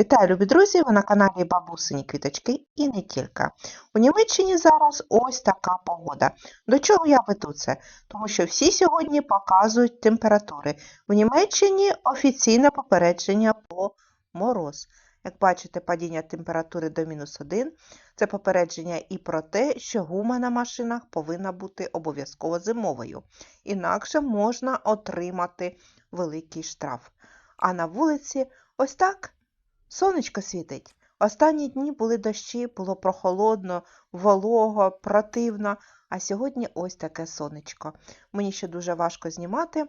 Вітаю, любі друзі! Ви на каналі Бабусині Квіточки і не тільки. У Німеччині зараз ось така погода. До чого я веду це? Тому що всі сьогодні показують температури. У Німеччині офіційне попередження по мороз. Як бачите, падіння температури до мінус 1 – це попередження і про те, що гума на машинах повинна бути обов'язково зимовою. Інакше можна отримати великий штраф. А на вулиці ось так сонечко світить. Останні дні були дощі, було прохолодно, волого, противно, а сьогодні ось таке сонечко. Мені ще дуже важко знімати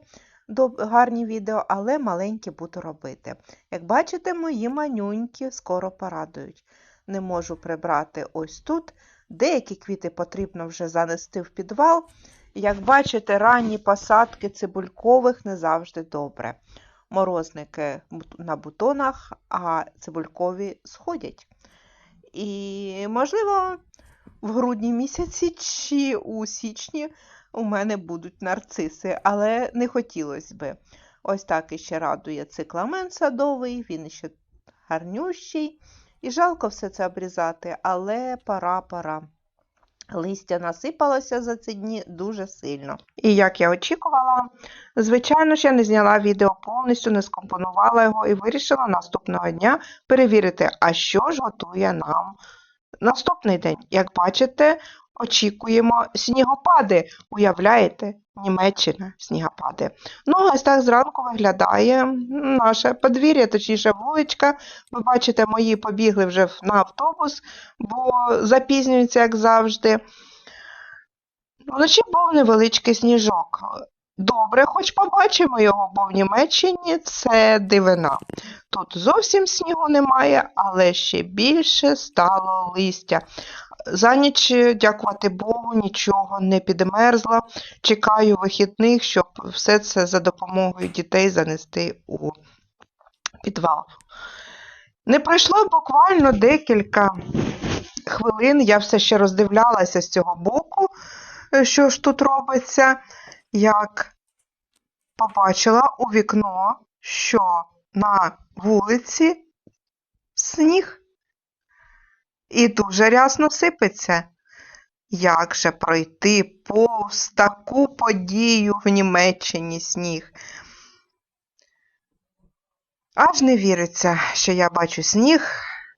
гарні відео, але маленькі буду робити. Як бачите, мої манюньки скоро порадують. Не можу прибрати ось тут. Деякі квіти потрібно вже занести в підвал. Як бачите, ранні посадки цибулькових не завжди добре. Морозники на бутонах, а цибулькові сходять. І, можливо, в грудні місяці чи у січні у мене будуть нарциси, але не хотілося би. Ось так іще радує цикламен садовий, він ще гарнющий. І жалко все це обрізати, але пора, пора. Листя насипалося за ці дні дуже сильно. І як я очікувала, звичайно ж, я не зняла відео повністю, не скомпонувала його і вирішила наступного дня перевірити, а що ж готує нам наступний день. Як бачите, очікуємо снігопади. Уявляєте, Німеччина, снігопади. Ну, ось так зранку виглядає наше подвір'я, точніше вуличка. Ви бачите, мої побігли вже на автобус, бо запізнюються, як завжди. Вночі був невеличкий сніжок. Добре, хоч побачимо його, бо в Німеччині це дивина. Тут зовсім снігу немає, але ще більше стало листя. За ніч, дякувати Богу, нічого не підмерзло. Чекаю вихідних, щоб все це за допомогою дітей занести у підвал. Не пройшло буквально декілька хвилин, я все ще роздивлялася з цього боку, е, що ж тут робиться, як побачила у вікно, що на вулиці сніг і дуже рясно сипеться. Як же пройти повз таку подію в Німеччині сніг? Аж не віриться, що я бачу сніг.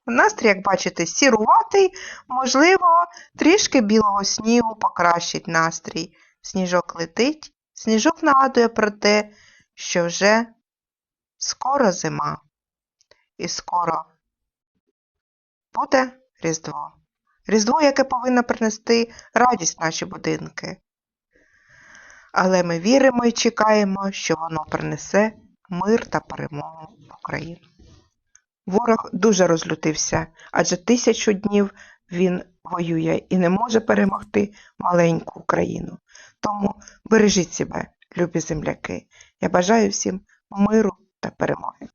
Настрій, як бачите, сіруватий, можливо, трішки білого снігу покращить настрій. Сніжок летить, сніжок нагадує про те, що вже скоро зима. І скоро буде Різдво. Різдво, яке повинно принести радість в наші будинки. Але ми віримо і чекаємо, що воно принесе мир та перемогу в Україну. Ворог дуже розлютився, адже тисячу днів він воює і не може перемогти маленьку Україну. Тому бережіть себе, любі земляки. Я бажаю всім миру та перемоги.